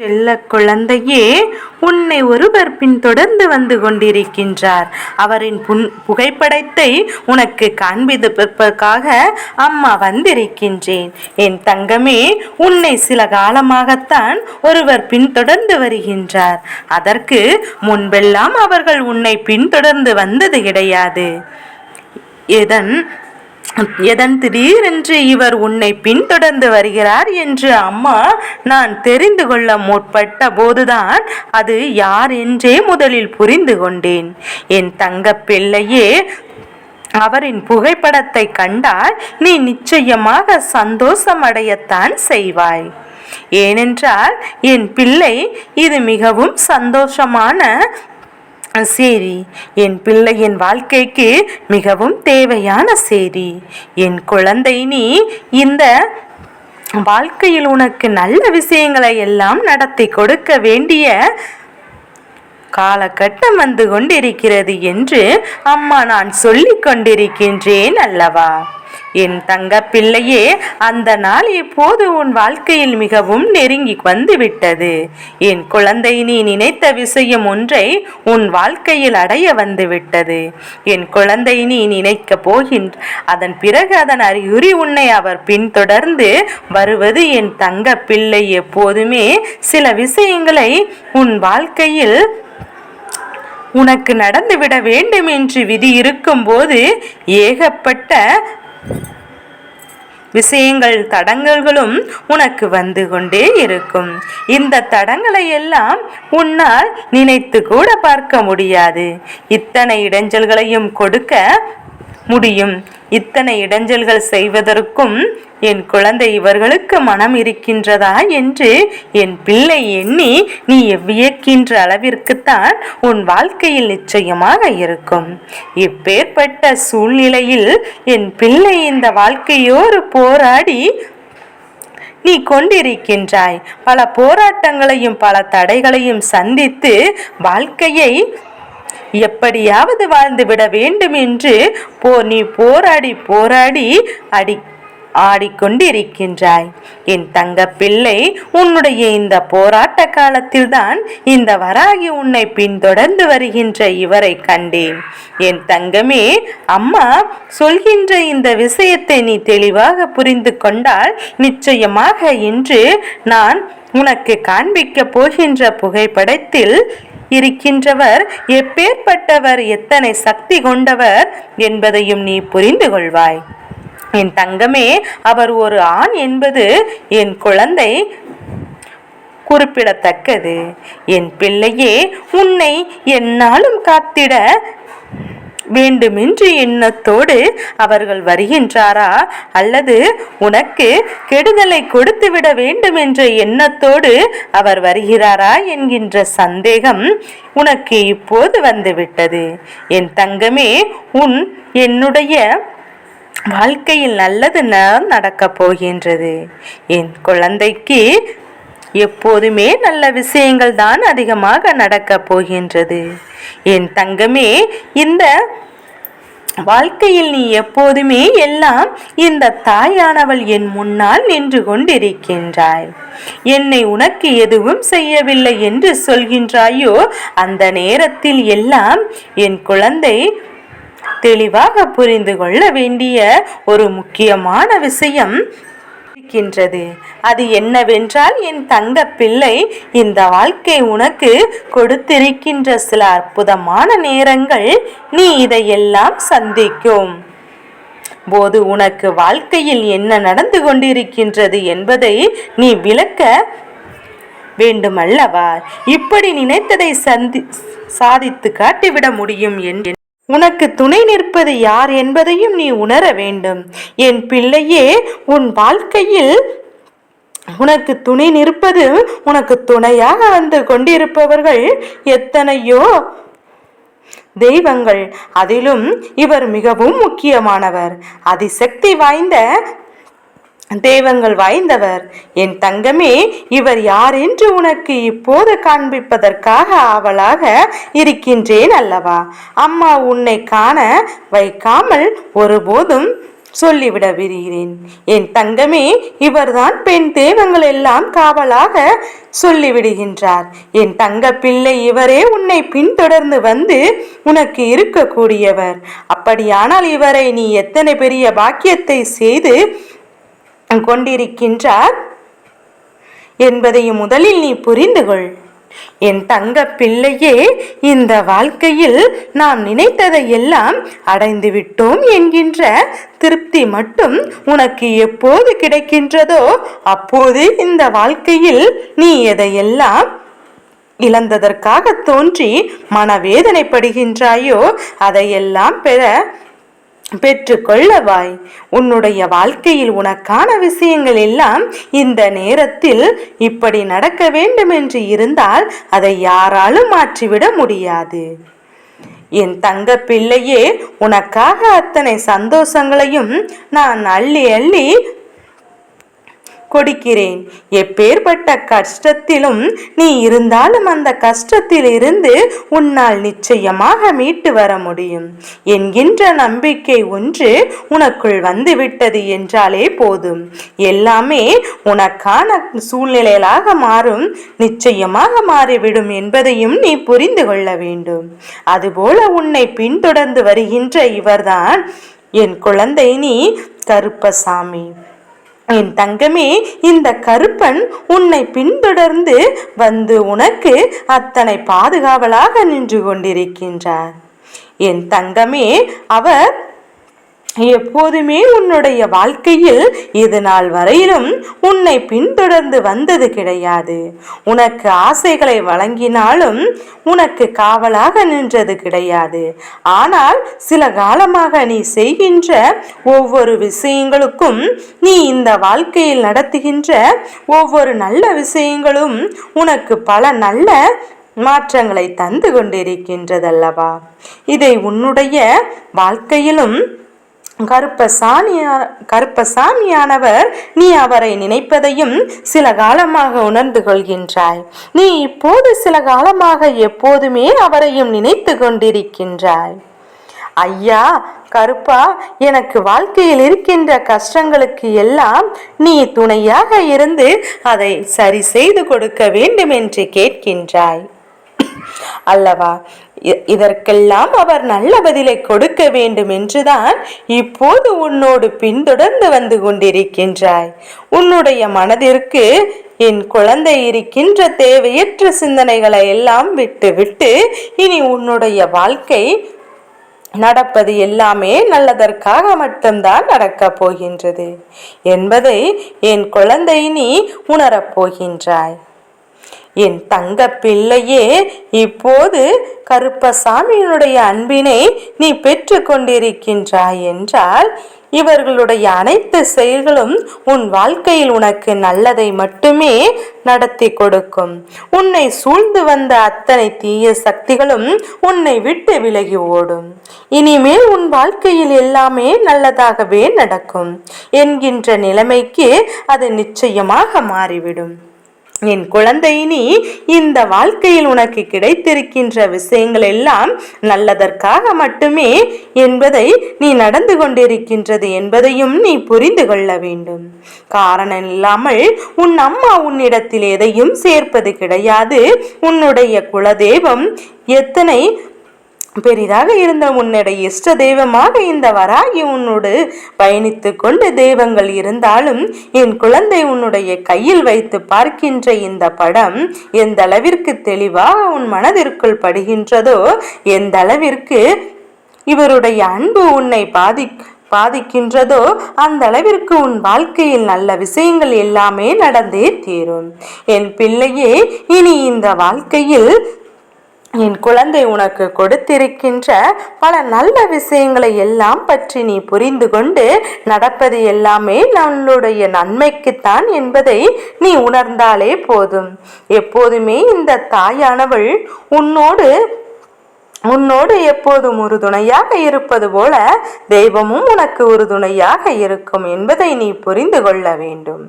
செல்ல குழந்தையே உன்னை ஒருவர் பின்தொடர்ந்து வந்து கொண்டிருக்கின்றார். அவரின் புன் புகைப்படத்தை உனக்கு காண்பிப்பதற்காக அம்மா வந்திருக்கின்றேன். என் தங்கமே உன்னை சில காலமாகத்தான் ஒருவர் பின்தொடர்ந்து வருகின்றார். அதற்கு முன்பெல்லாம் அவர்கள் உன்னை பின்தொடர்ந்து வந்தது கிடையாது. எதன் எதன் திடீரென்று இவர் உன்னை பின்தொடர்ந்து வருகிறார் என்று அம்மா நான் தெரிந்து கொள்ள முற்பட்ட போதுதான் அது யார் என்றே முதலில் புரிந்து கொண்டேன். என் தங்க பிள்ளையே அவரின் புகைப்படத்தை கண்டால் நீ நிச்சயமாக சந்தோஷமடையத்தான் செய்வாய். ஏனென்றால் என் பிள்ளை இது மிகவும் சந்தோஷமான சேரி என் பிள்ளையின் வாழ்க்கைக்கு மிகவும் தேவையான சேரி என் குழந்தை நீ இந்த வாழ்க்கையில் உனக்கு நல்ல விஷயங்களை எல்லாம் நடத்தி கொடுக்க வேண்டிய காலகட்டம் வந்து கொண்டிருக்கிறது என்று அம்மா நான் சொல்லிக் கொண்டிருக்கின்றேன் அல்லவா? என் தங்க பிள்ளையே அந்த நாள் இப்போது உன் வாழ்க்கையில் மிகவும் நெருங்கி வந்து விட்டது என் குழந்தை நீ நினைத்த விஷயம் ஒன்றை உன் வாழ்க்கையில் அடைய வந்து விட்டது என் குழந்தை நீ நினைக்க போகின்ற அதன் பிறகு அதன் அறிகுறி உன்னை அவர் பின்தொடர்ந்து வருவது என் தங்க பிள்ளை எப்போதுமே சில விஷயங்களை உன் வாழ்க்கையில் உனக்கு நடந்துவிட வேண்டும் என்று விதி இருக்கும்போது ஏகப்பட்ட விஷயங்கள் தடங்கல்களும் உனக்கு வந்து கொண்டே இருக்கும். இந்த தடங்களை எல்லாம் உன்னால் நினைத்து கூட பார்க்க முடியாது. இத்தனை இடைஞ்சல்களையும் கொடுக்க முடியும். இத்தனை இடைஞ்சல்கள் செய்வதற்கும் என் குழந்தை இவர்களுக்கு மனம் இருக்கின்றதா என்று என் பிள்ளை எண்ணி நீ வியக்கின்ற அளவிற்குத்தான் உன் வாழ்க்கையில் நிச்சயமாக இருக்கும். இப்பேற்பட்ட சூழ்நிலையில் என் பிள்ளை இந்த வாழ்க்கையோடு போராடி நீ கொண்டிருக்கின்றாய். பல போராட்டங்களையும் பல தடைகளையும் சந்தித்து வாழ்க்கையை எப்படியாவது வாழ்ந்துவிட வேண்டும் என்று போ நீ போராடி போராடி அடி ஆடிக்கொண்டிருக்கின்றாய். என் தங்க பிள்ளை உன்னுடைய இந்த போராட்ட காலத்தில்தான் இந்த வராகி உன்னை பின்தொடர்ந்து வருகின்ற இவரை கண்டேன். என் தங்கமே அம்மா சொல்கின்ற இந்த விஷயத்தை நீ தெளிவாக புரிந்து கொண்டால் நிச்சயமாக இன்று நான் உனக்கு காண்பிக்க போகின்ற புகைப்படத்தில் இருக்கின்றவர் எப்பேற்பட்டவர் எத்தனை சக்தி கொண்டவர் என்பதையும் நீ புரிந்து கொள்வாய். என் தங்கமே அவர் ஒரு ஆண் என்பது என் குழந்தை குறிப்பிடத்தக்கது. என் பிள்ளையே உன்னை என்னாலும் காத்திட வேண்டுமென்று எண்ணத்தோடு அவர்கள் வருகின்றாரா? அல்லது உனக்கு கெடுதலை கொடுத்துவிட வேண்டும் என்ற எண்ணத்தோடு அவர் வருகிறாரா என்கின்ற சந்தேகம் உனக்கு இப்போது வந்துவிட்டது. என் தங்கமே உன் என்னுடைய வாழ்க்கையில் நல்லது நடக்கப் போகின்றது. என் குழந்தைக்கு எப்போதுமே நல்ல விஷயங்கள் தான் அதிகமாக நடக்கப் போகின்றது. என் தங்கமே இந்த வாழ்க்கையில் நீ எப்போதுமே எல்லாம் இந்த தாயானவள் என் முன்னால் நின்று கொண்டிருக்கின்றாய். என்னை உனக்கு எதுவும் செய்யவில்லை என்று சொல்கின்றாயோ அந்த நேரத்தில் எல்லாம் என் குழந்தை தெளிவாக புரிந்து கொள்ள வேண்டிய ஒரு முக்கியமான விஷயம் இருக்கின்றது. அது என்னவென்றால் என் தங்க பிள்ளை இந்த வாழ்க்கை உனக்கு கொடுத்திருக்கின்ற சில அற்புதமான நேரங்கள் நீ இதையெல்லாம் சந்திக்கும். போது உனக்கு வாழ்க்கையில் என்ன நடந்து கொண்டிருக்கின்றது என்பதை நீ விளக்க வேண்டுமல்லவா? இப்படி நினைத்ததை சந்தி சாதித்து காட்டிவிட முடியும் என்று உனக்கு துணை நிற்பது யார் என்பதையும் நீ உணர வேண்டும். என் பிள்ளையே உன் வாழ்க்கையில் உனக்கு துணை நிற்பது உனக்கு துணையாக வந்து கொண்டிருப்பவர்கள் எத்தனையோ தெய்வங்கள். அதிலும் இவர் மிகவும் முக்கியமானவர். அதிசக்தி வாய்ந்த தெய்வங்கள் வாய்ந்தவர். என் தங்கமே இவர் யார் என்று உனக்கு இப்போது காண்பிப்பதற்காக ஆவலாக இருக்கின்றேன் அல்லவா? அம்மா உன்னை காண வைக்காமல் ஒருபோதும் சொல்லிவிட விருகிறேன். என் தங்கமே இவர்தான் பெண் தெய்வங்கள் எல்லாம் காவலாக சொல்லிவிடுகின்றார். என் தங்க பிள்ளை இவரே உன்னை பின்தொடர்ந்து வந்து உனக்கு இருக்கக்கூடியவர். அப்படியானால் இவரை நீ எத்தனை பெரிய பாக்கியத்தை செய்து கொண்டிருக்கின்றார். என்பதையும் முதலில் நீ புரிந்து கொள் என் தங்க பிள்ளையே இந்த வாழ்க்கையில் நாம் நினைத்ததை எல்லாம் அடைந்து விட்டோம் என்கின்ற திருப்தி மட்டும் உனக்கு எப்போது கிடைக்கின்றதோ அப்போது இந்த வாழ்க்கையில் நீ எதையெல்லாம் இழந்ததற்காக தோன்றி மனவேதனைப்படுகின்றாயோ அதையெல்லாம் பெற பெற்றுக்கொள்ளவாய். உன்னுடைய வாழ்க்கையில் உனக்கான விஷயங்கள் எல்லாம் இந்த நேரத்தில் இப்படி நடக்க வேண்டும் என்று இருந்தால் அதை யாராலும் மாற்றிவிட முடியாது. என் தங்க பிள்ளையே உனக்காக அத்தனை சந்தோஷங்களையும் நான் அள்ளி அள்ளி கொடுக்கிறேன். எப்பேற்பட்ட கஷ்டத்திலும் நீ இருந்தாலும் அந்த கஷ்டத்தில் இருந்து உன்னால் நிச்சயமாக மீட்டு வர முடியும். என்கின்ற நம்பிக்கை ஒன்று உனக்குள் வந்துவிட்டது என்றாலே போதும். எல்லாமே உனக்கான சூழ்நிலைகளாக மாறும் நிச்சயமாக மாறிவிடும் என்பதையும் நீ புரிந்து கொள்ள வேண்டும். அதுபோல உன்னை பின்தொடர்ந்து வருகின்ற இவர்தான் என் குழந்தை நீ கருப்பசாமி. என் தங்கமே இந்த கருப்பன் உன்னை பின்தொடர்ந்து வந்து உனக்கு அத்தனை பாதுகாவலாக நின்று கொண்டிருக்கின்றார். என் தங்கமே அவர் எப்போதுமே உன்னுடைய வாழ்க்கையில் இது நாள் வரையிலும் உன்னை பின்தொடர்ந்து வந்தது கிடையாது. உனக்கு ஆசைகளை வழங்கினாலும் உனக்கு காவலாக நின்றது கிடையாது. ஆனால் சில காலமாக நீ செய்கின்ற ஒவ்வொரு விஷயங்களுக்கும் நீ இந்த வாழ்க்கையில் நடத்துகின்ற ஒவ்வொரு நல்ல விஷயங்களும் உனக்கு பல நல்ல மாற்றங்களை தந்து கொண்டிருக்கின்றதல்லவா? இதை உன்னுடைய வாழ்க்கையிலும் கருப்பசாமியா கருப்பசாமியானவர் நீ அவரை நினைப்பதையும் சில காலமாக உணர்ந்து கொள்கின்றாய். நீ இப்போது சில காலமாக எப்போதுமே அவரையும் நினைத்து கொண்டிருக்கின்றாய். ஐயா கருப்பா எனக்கு வாழ்க்கையில் இருக்கின்ற கஷ்டங்களுக்கு எல்லாம் நீ துணையாக இருந்து அதை சரி செய்து கொடுக்க வேண்டும் என்று கேட்கின்றாய். அல்லவா இதற்கெல்லாம் அவர் நல்ல பதிலை கொடுக்க வேண்டும் என்றுதான் இப்போது உன்னோடு பின்தொடர்ந்து வந்து கொண்டிருக்கின்றாய். உன்னுடைய மனதிற்கு என் குழந்தை இருக்கின்ற தேவையற்ற சிந்தனைகளை எல்லாம் விட்டு விட்டு இனி உன்னுடைய வாழ்க்கை நடப்பது எல்லாமே நல்லதற்காக மட்டும்தான் நடக்கப் போகின்றது என்பதை என் குழந்தை நீ உணரப் போகின்றாய். என் தங்க பிள்ளையே இப்போது கருப்பசாமியினுடைய அன்பினை நீ பெற்று கொண்டிருக்கின்றாய் என்றால் இவர்களுடைய அனைத்து செயல்களும் உன் வாழ்க்கையில் உனக்கு நல்லதை மட்டுமே நடத்தி கொடுக்கும். உன்னை சூழ்ந்து வந்த அத்தனை தீய சக்திகளும் உன்னை விட்டு விலகி ஓடும். இனிமேல் உன் வாழ்க்கையில் எல்லாமே நல்லதாகவே நடக்கும். என்கின்ற நிலைமைக்கு அது நிச்சயமாக மாறிவிடும். என் குழந்தை நீ இந்த வாழ்க்கையில் உனக்கு கிடைத்திருக்கின்ற விஷயங்கள் எல்லாம் நல்லதற்காக மட்டுமே என்பதை நீ நடந்து கொண்டிருக்கின்றது என்பதையும் நீ புரிந்து கொள்ள வேண்டும். காரணம் இல்லாமல் உன் அம்மா உன்னிடத்தில் எதையும் சேர்ப்பது கிடையாது. உன்னுடைய குலதெய்வம் எத்தனை பெரிதாக இருந்த உன்னுடைய இஷ்ட தெய்வமாக இந்த வராகி உன்னோடு பயணித்து கொண்டு தெய்வங்கள் இருந்தாலும் என் குழந்தை உன்னுடைய கையில் வைத்து பார்க்கின்ற இந்த படம் எந்த அளவிற்கு தெளிவாக உன் மனதிற்குள் படுகின்றதோ எந்த அளவிற்கு இவருடைய அன்பு உன்னை பாதி பாதிக்கின்றதோ அந்த அளவிற்கு உன் வாழ்க்கையில் நல்ல விஷயங்கள் எல்லாமே நடந்தே தீரும். என் பிள்ளையே இனி இந்த வாழ்க்கையில் என் குழந்தை உனக்கு கொடுத்திருக்கின்ற பல நல்ல விஷயங்களை எல்லாம் பற்றி நீ புரிந்து கொண்டு நடப்பது எல்லாமே நம்மளுடைய நன்மைக்குத்தான் என்பதை நீ உணர்ந்தாலே போதும். எப்போதுமே இந்த தாயானவள் உன்னோடு உன்னோடு எப்போதும் ஒரு துணையாக இருப்பது போல தெய்வமும் உனக்கு ஒரு துணையாக இருக்கும் என்பதை நீ புரிந்து கொள்ள வேண்டும்.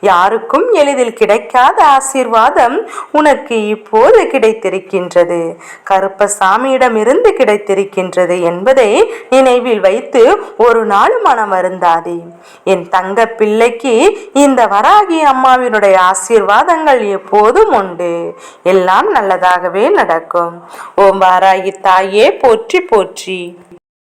யாருக்கும் எளிதில் கிடைக்காத ஆசீர்வாதம் உனக்கு இப்போது கிடைத்திருக்கின்றது. கருப்பசாமியிடமிருந்து கிடைத்திருக்கின்றது என்பதை நினைவில் வைத்து ஒரு நாள் மனம் வருந்தாதே. என் தங்க பிள்ளைக்கு இந்த வராகி அம்மாவினுடைய ஆசீர்வாதங்கள் எப்போதும் உண்டு. எல்லாம் நல்லதாகவே நடக்கும். ஓம் வாராகி தாயே போற்றி போற்றி.